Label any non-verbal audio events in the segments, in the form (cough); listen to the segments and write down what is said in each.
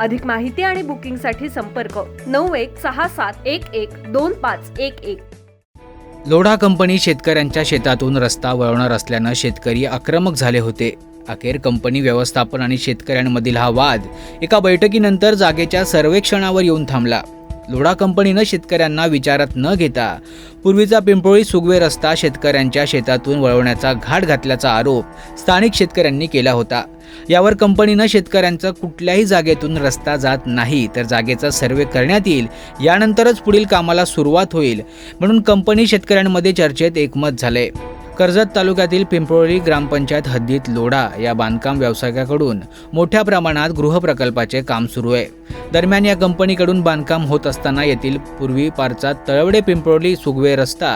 अधिक माहिती आणि बुकिंगसाठी संपर्क नऊ एक सहा सात एक एक दोन पाच एक एक. लोढा कंपनी शेतकऱ्यांच्या शेतातून रस्ता वळवणार असल्यानं शेतकरी आक्रमक झाले होते. अखेर कंपनी व्यवस्थापन आणि शेतकऱ्यांमधील हा वाद एका बैठकीनंतर जागेच्या सर्वेक्षणावर येऊन थांबला. लोढा कंपनीनं शेतकऱ्यांना विचारात न घेता पूर्वीचा पिंपळी सुगवे रस्ता शेतकऱ्यांच्या शेतातून वळवण्याचा घाट घातल्याचा आरोप स्थानिक शेतकऱ्यांनी केला होता. यावर कंपनीनं शेतकऱ्यांचा कुठल्याही जागेतून रस्ता जात नाही तर जागेचा सर्वे करण्यात येईल यानंतरच पुढील कामाला सुरुवात होईल म्हणून कंपनी शेतकऱ्यांमध्ये चर्चेत एकमत झाले कर्जत तालुक्यातील पिंपळोळी ग्रामपंचायत हद्दीत लोढा या बांधकाम व्यावसायिकाकडून मोठ्या प्रमाणात गृहप्रकल्पाचे काम सुरू आहे. दरम्यान या कंपनीकडून बांधकाम होत असताना येथील पूर्वी पारचा तळवडे पिंपळोली सुगवे रस्ता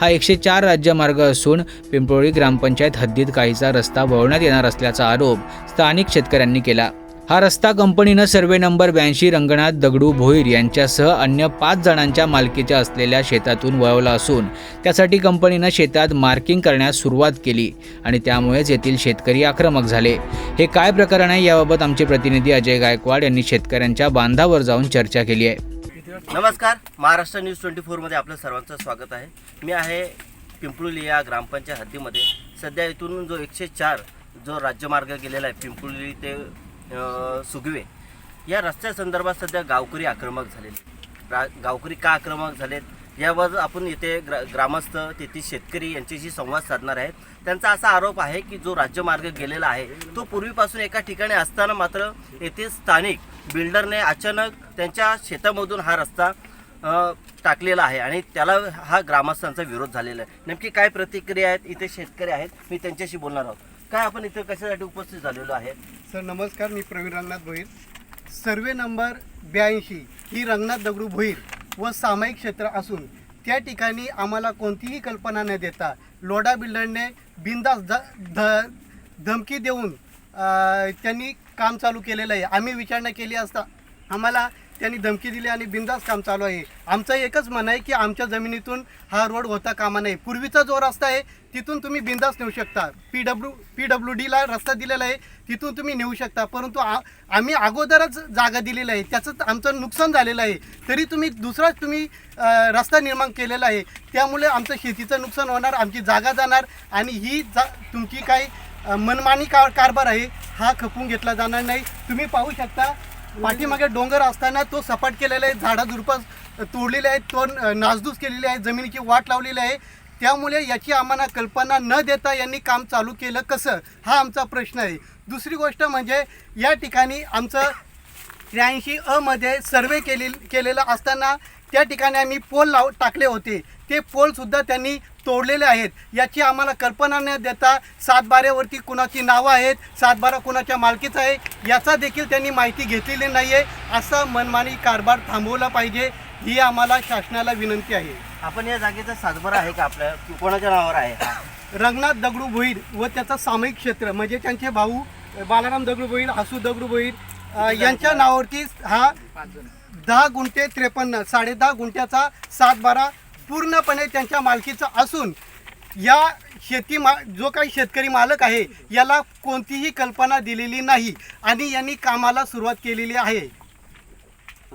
हा एकशे चार राज्यमार्ग असून पिंपळी ग्रामपंचायत हद्दीत काहीचा रस्ता वळवण्यात येणार असल्याचा आरोप स्थानिक शेतकऱ्यांनी केला. हा रस्ता कंपनीनं सर्वे नंबर ब्याऐंशी रंगनाथ दगडू भोईर यांच्यासह अन्य पाच जणांच्या मालकीच्या असलेल्या शेतातून वळवला असून त्यासाठी कंपनीनं शेतात मार्किंग करण्यास सुरुवात केली आणि त्यामुळेच येथील शेतकरी आक्रमक झाले. हे काय प्रकरण आहे याबाबत आमचे प्रतिनिधी अजय गायकवाड यांनी शेतकऱ्यांच्या बांधावर जाऊन चर्चा केली आहे. नमस्कार महाराष्ट्र न्यूज ट्वेंटी फोरमध्ये आपलं सर्वांचं स्वागत आहे. मी आहे पिंपळुली या ग्रामपंचायत हद्दीमध्ये. सध्या इथून जो एकशे चार जो राज्यमार्ग गेलेला आहे पिंपळुली ते सुगवे. या रस्त्यासंदर्भात सध्या गावकरी आक्रमक झालेले रा गावकरी का आक्रमक झालेत? यावर आपण इथे ग्रा ग्रामस्थ तेथील शेतकरी यांच्याशी संवाद साधणार आहेत. त्यांचा असा आरोप आहे की जो राज्यमार्ग गेलेला आहे तो पूर्वीपासून एका ठिकाणी असताना मात्र येथे स्थानिक बिल्डरने अचानक त्यांच्या शेतामधून हा रस्ता टाकलेला आहे आणि त्याला हा ग्रामस्थांचा विरोध झालेला आहे. नेमकी काय प्रतिक्रिया आहेत? इथे शेतकरी आहेत. मी त्यांच्याशी बोलणार आहोत. काय आपण इथे कशासाठी उपस्थित झालेलो आहे? सर नमस्कार मी प्रवीण रंगनाथ भोईर. सर्वे नंबर ब्याऐंशी ही रंगनाथ दगडू भोईर व सामायिक क्षेत्र असून त्या ठिकाणी आम्हाला कोणतीही कल्पना न देता लोडा बिल्डरने बिंदास ध ध धमकी देऊन त्यांनी काम चालू केलेलं आहे. आम्ही विचारणा केली असता आम्हाला त्यांनी धमकी दिली आणि बिंदास काम चालू आहे. आमचं एकच म्हणणं आहे की आमच्या जमिनीतून हा रोड होता कामा नाही पूर्वीचा जो रस्ता आहे तिथून तुम्ही बिंदास नेऊ शकता. पी डब्ल्यू पी डब्ल्यू डीला रस्ता दिलेला आहे तिथून तुम्ही नेऊ शकता. परंतु आ आम्ही अगोदरच जागा दिलेली आहे. त्याचं आमचं नुकसान झालेलं आहे. तरी तुम्ही दुसराच तुम्ही रस्ता निर्माण केलेला आहे. त्यामुळे आमचं शेतीचं नुकसान होणार आमची जागा जाणार आणि ही जा तुमची काही मनमानी कार कारभार आहे हा खपून घेतला जाणार नाही. तुम्ही पाहू शकता पाठीमागे डोंगर असताना तो सपाट केलेला आहे झाडा झुडपं तोडलेले आहेत तो नासधूस केलेली आहे जमिनीची वाट लावलेली आहे. त्यामुळे याची आम्हाला कल्पना न देता यांनी काम चालू केलं कसं? हा आमचा प्रश्न आहे. दुसरी गोष्ट म्हणजे या ठिकाणी आमचं त्र्याऐंशी अमध्ये सर्वे केले केलेला असताना त्या ठिकाणी आम्ही पोल लाव टाकले होते. ते पोलसुद्धा त्यांनी तोडलेले आहेत. याची आम्हाला कल्पना न देता सातबाऱ्यावरती कुणाची नावं आहेत सातबारा कुणाच्या मालकीचा आहे याचा देखील त्यांनी माहिती घेतलेली नाही आहे असा मनमानी कारभार थांबवला पाहिजे ही आम्हाला शासनाला विनंती आहे. आपण या जागेचा सातबारा आहे का आपल्या कोणाच्या नावावर आहे? रंगनाथ दगडू भोईर व त्याचं सामायिक क्षेत्र म्हणजे त्यांचे भाऊ बालाराम दगडू भोईर आसू दगडू भोईर यांच्या नावावरती हा दहा गुंठे त्रेपन्न साडे दहा गुंठ्याचा सात बारा पूर्णपणे त्यांच्या मालकीचा असून या शेती मा जो काही शेतकरी मालक आहे याला कोणतीही कल्पना दिलेली नाही आणि यांनी कामाला सुरुवात केलेली आहे.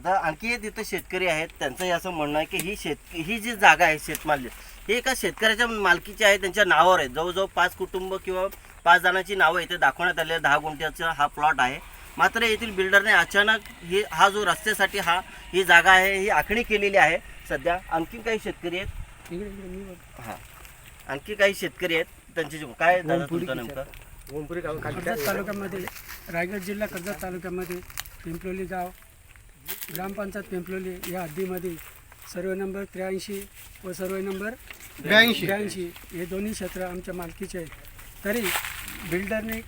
आणखी एक तिथं शेतकरी आहेत त्यांचं असं म्हणणं आहे की ही शेत ही जी जागा आहे शेतमाल्य हे एका शेतकऱ्याच्या मालकीची आहे त्यांच्या नावावर आहे. जवळजवळ पाच कुटुंब किंवा पाच जणांची नावं इथे दाखवण्यात आले दहा गुंठ्याचा हा प्लॉट आहे. मात्र येथील बिल्डरने अचानक ही हा जो रस्त्यासाठी हा ही जागा आहे ही आखणी केलेली आहे. सध्या आणखी काही शेतकरी आहेत. हां. आणखी काही शेतकरी आहेत. त्यांचे जे- काय दादा तुमचं नेमकं? कर्जत तालुक्यामध्ये रायगड जिल्हा कर्जत तालुक्यामध्ये पिंपलोली गाव ग्रामपंचायत पिंपलोली या हद्दीमध्ये सर्वे नंबर त्र्याऐंशी व सर्वे नंबर ब्याऐंशी. ब्याऐंशी. हे दोन्ही क्षेत्र आमच्या मालकीचे आहेत. तरी बिल्डरने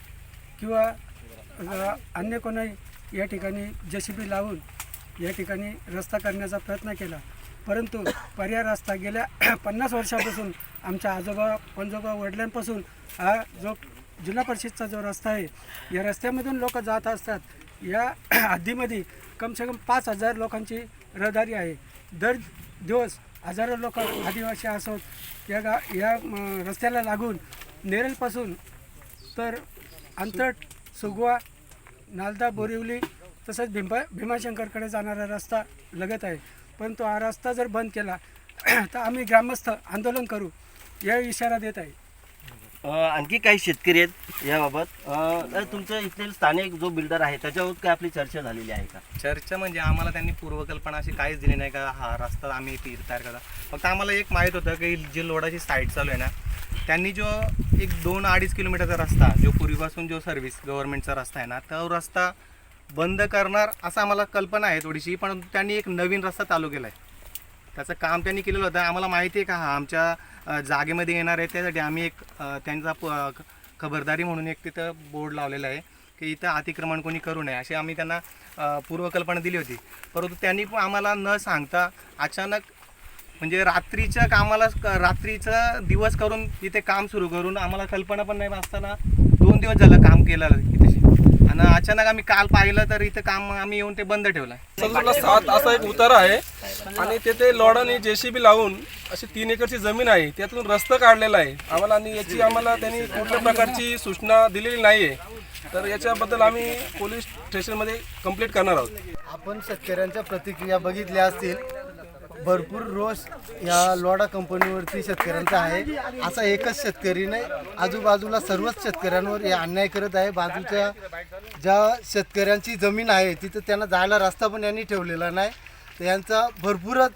किंवा अन्य कोणी या ठिकाणी जे सी बी लावून या ठिकाणी रस्ता करण्याचा प्रयत्न केला. परंतु पर्याय रस्ता गेल्या (clears throat) पन्नास वर्षापासून आमच्या आजोबा पंजोबा वडिलांपासून हा जो जिल्हा परिषदचा जो रस्ता आहे या रस्त्यामधून लोक जात असतात. या (clears throat) हद्दीमध्ये कमसे कम पाच हजार लोकांची रहदारी आहे. दर दिवस हजारो लोक आदिवासी असोत. या गा या रस्त्याला लागून नेरलपासून तर अंतर सुगवा नालदा बोरिवली तसंच भीमा भीमाशंकरकडे जाणारा रस्ता लगत आहे. परंतु हा रस्ता जर बंद केला (clears throat) तर आम्ही ग्रामस्थ आंदोलन करू या इशारा देत आहे. आणखी काही शेतकरी आहेत याबाबत. तुमचं इथले स्थानिक जो बिल्डर आहे त्याच्यावर काय आपली चर्चा झालेली आहे का? चर्चा म्हणजे आम्हाला त्यांनी पूर्वकल्पना अशी काहीच दिली नाही का हा रस्ता आम्ही तयार करा फक्त आम्हाला एक माहीत होतं की जी लोडाची साईट चालू आहे ना त्यांनी जो एक दोन अडीच किलोमीटरचा रस्ता जो पूर्वीपासून जो सर्व्हिस गव्हर्नमेंटचा रस्ता आहे ना तो रस्ता बंद करणार असं आम्हाला कल्पना आहे थोडीशी पण त्यांनी एक नवीन रस्ता चालू केला आहे त्याचं काम त्यांनी केलेलं होतं. आम्हाला माहिती आहे का हा आमच्या जागेमध्ये येणार आहे त्यासाठी आम्ही एक त्यांचा प- ख- खबरदारी म्हणून एक तिथं बोर्ड लावलेला आहे की इथं अतिक्रमण कोणी करू नये अशी आम्ही त्यांना पूर्वकल्पना दिली होती. परंतु त्यांनी पण आम्हाला न सांगता अचानक म्हणजे रात्रीच्या कामाला रात्रीचं दिवस करून इथे काम सुरू करून आम्हाला कल्पना पण नाही असताना दोन दिवस झालं काम केलं इथे. आणि अचानक आम्ही काल पाहिलं तर इथं काम आम्ही येऊन ते बंद ठेवलं. आहे सदुला सात असा एक उतारा आहे. आणि तेथे लॉडाने जेसीबी लावून अशी तीन एकरची जमीन आहे. त्यातून रस्ता काढलेला आहे. आम्हाला आणि याची आम्हाला त्यांनी कुठल्या प्रकारची सूचना दिलेली नाही आहे तर याच्याबद्दल आम्ही पोलीस स्टेशनमध्ये कंप्लीट करणार आहोत. आपण शेतकऱ्यांच्या प्रतिक्रिया बघितल्या असतील. भरपूर रोष या लोडा कंपनीवरती शेतकऱ्यांचा आहे. असा एकच शेतकरी नाही आजूबाजूला सर्वच शेतकऱ्यांवर हे अन्याय करत आहे. बाजूच्या ज्या शेतकऱ्यांची जमीन आहे तिथं त्यांना जायला रस्ता पण यांनी ठेवलेला नाही. तर यांचा भरपूरच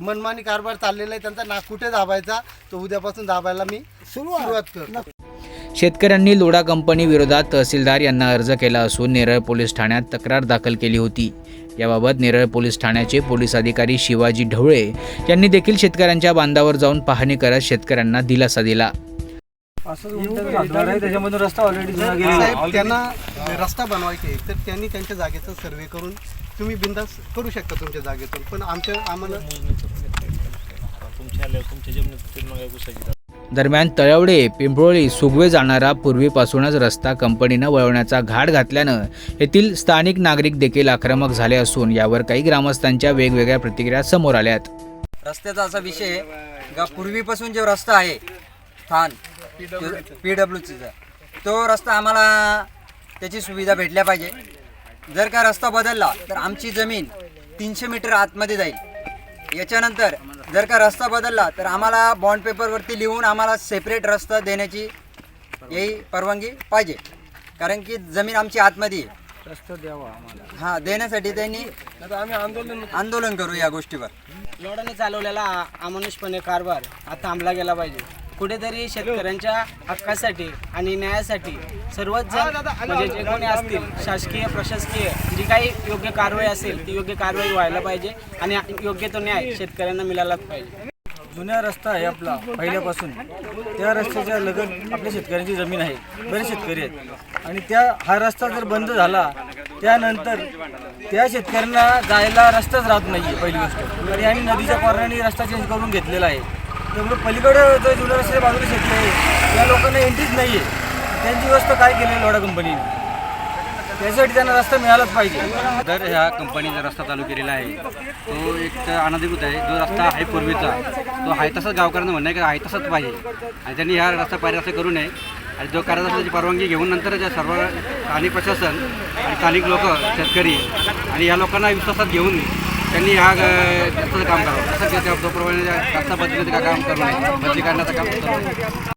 मनमानी कारभार चाललेला आहे. त्यांचा नाक कुठे दाबायचा तो उद्यापासून दाबायला मी सुरुवात. करतो. शेतकऱ्यांनी लोढा कंपनी विरोधात तहसीलदार यांना अर्ज केला असून नेरळ पोलीस ठाण्यात तक्रार दाखल केली होती. याबाबत नेरळ पोलीस ठाण्याचे पोलीस अधिकारी शिवाजी ढवळे यांनी देखील शेतकऱ्यांच्या बांधावर जाऊन पाहणी करत शेतकऱ्यांना दिलासा दिला. साहेब त्यांना रस्ता बनवायचा आहे तर त्यांनी त्यांच्या जागेचा सर्वे करून तुम्ही बिंदास करू शकता तुमच्या जागेतून पण आमच्या आम्हाला दरम्यान तळवडे पिंपळोळी सुगवे जाणारा पूर्वीपासूनच रस्ता कंपनीनं वळवण्याचा घाट घातल्यानं येथील स्थानिक नागरिक देखील आक्रमक झाले असून यावर काही ग्रामस्थांच्या वेगवेगळ्या प्रतिक्रिया समोर आल्यात. रस्त्याचा असा विषय का पूर्वीपासून जो रस्ता आहे स्थान पी डब्ल्यू सीचा तो रस्ता आम्हाला त्याची सुविधा भेटल्या पाहिजे. जर का रस्ता बदलला तर आमची जमीन तीनशे मीटर आतमध्ये जाईल. याच्यानंतर जर का रस्ता बदलला तर आम्हाला बॉन्ड पेपरवरती लिहून आम्हाला सेपरेट रस्ता देण्याची यही परवानगी पाहिजे. कारण की जमीन आमची आतमध्ये आहे. रस्ता द्यावा आम्हाला. हां देण्यासाठी त्यांनी आता आम्ही आंदोलन आंदोलन करू या गोष्टीवर. लोडाने चालवलेला अमानुषपणे कारभार हा थांबला गेला पाहिजे. कुठेतरी शेतकऱ्यांच्या हक्कासाठी आणि न्यायासाठी सर्वच जण म्हणजे जे कोणी असतील शासकीय प्रशासकीय जी काही योग्य कारवाई असेल ती योग्य कारवाई व्हायला पाहिजे आणि योग्य तो न्याय शेतकऱ्यांना मिळालाच पाहिजे. जुन्या रस्ता आहे आपला पहिल्यापासून. त्या रस्त्याच्या लगत आपल्या शेतकऱ्यांची जमीन आहे. बरेच शेतकरी आहेत. आणि त्या हा रस्ता जर बंद झाला त्यानंतर त्या शेतकऱ्यांना जायला रस्ताच राहत नाही आहे पहिली गोष्ट. तर यांनी नदीच्या कॉर्नरनी रस्ता चेंज करून घेतलेला आहे. त्यामुळे पलीकडं जो जुन्या रस्त्याच्या बाजूला शेतकरी आहे त्या लोकांना एंट्रीच नाही आहे त्यांची व्यवस्था काय केली आहे लोडा कंपनीने त्यासाठी त्यांना रस्ता मिळालाच पाहिजे. तर ह्या कंपनीचा रस्ता चालू केलेला आहे. तो एक तर अनधिकृत आहे. जो रस्ता आहे पूर्वीचा तो आहे तसाच गावकऱ्यांना म्हणणं आहे की आहे तसाच पाहिजे. आणि त्यांनी ह्या रस्ता पाहिजे असं करू नये. आणि जो करायचा असेल त्याची परवानगी घेऊन नंतर ज्या सर्व स्थानिक प्रशासन आणि स्थानिक लोक शेतकरी आणि या लोकांना विश्वासात घेऊन त्यांनी हा अ, काम करावं. तसं त्या त्याप्रमाणे रस्ता बदलण्याचं काम करू नये. बदली करण्याचं काम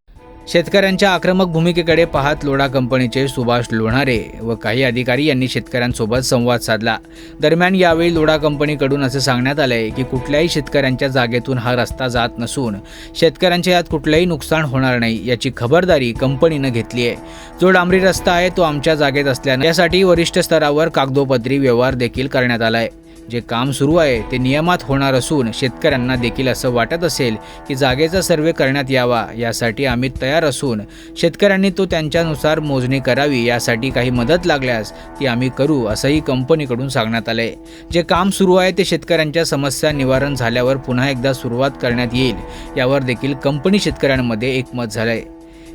शेतकऱ्यांच्या आक्रमक भूमिकेकडे पाहत लोढा कंपनीचे सुभाष लोणारे व काही अधिकारी यांनी शेतकऱ्यांसोबत संवाद साधला. दरम्यान यावेळी लोढा कंपनीकडून असे सांगण्यात आले की कुठल्याही शेतकऱ्यांच्या जागेतून हा रस्ता जात नसून शेतकऱ्यांच्या यात कुठलंही नुकसान होणार नाही याची खबरदारी कंपनीनं घेतली आहे. जो डांबरी रस्ता आहे तो आमच्या जागेत असल्यानं यासाठी वरिष्ठ स्तरावर कागदोपत्री व्यवहार देखील करण्यात आला आहे. जे काम सुरू आहे ते नियमात होणार असून शेतकऱ्यांना देखील असं वाटत असेल की जागेचा सर्वे करण्यात यावा यासाठी आम्ही तयार असून शेतकऱ्यांनी तो त्यांच्यानुसार मोजणी करावी यासाठी काही मदत लागल्यास ती आम्ही करू असंही कंपनीकडून सांगण्यात आलंय. जे काम सुरू आहे ते शेतकऱ्यांच्या समस्या निवारण झाल्यावर पुन्हा एकदा सुरुवात करण्यात येईल यावर देखील कंपनी शेतकऱ्यांमध्ये एकमत झालंय.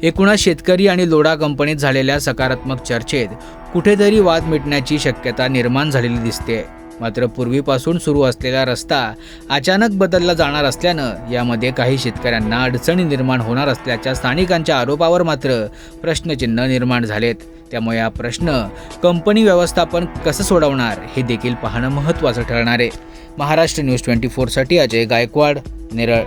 एकूणच शेतकरी आणि लोढा कंपनीत झालेल्या सकारात्मक चर्चेत कुठेतरी वाद मिटण्याची शक्यता निर्माण झालेली दिसते मात्र पूर्वीपासून सुरू असलेला रस्ता अचानक बदलला जाणार असल्यानं यामध्ये काही शेतकऱ्यांना अडचणी निर्माण होणार असल्याच्या स्थानिकांच्या आरोपावर मात्र प्रश्नचिन्ह निर्माण झालेत. त्यामुळे हा प्रश्न कंपनी व्यवस्थापन कसं सोडवणार हे देखील पाहणं महत्त्वाचं ठरणार आहे. महाराष्ट्र न्यूज ट्वेंटी फोरसाठी अजय गायकवाड नेरळ.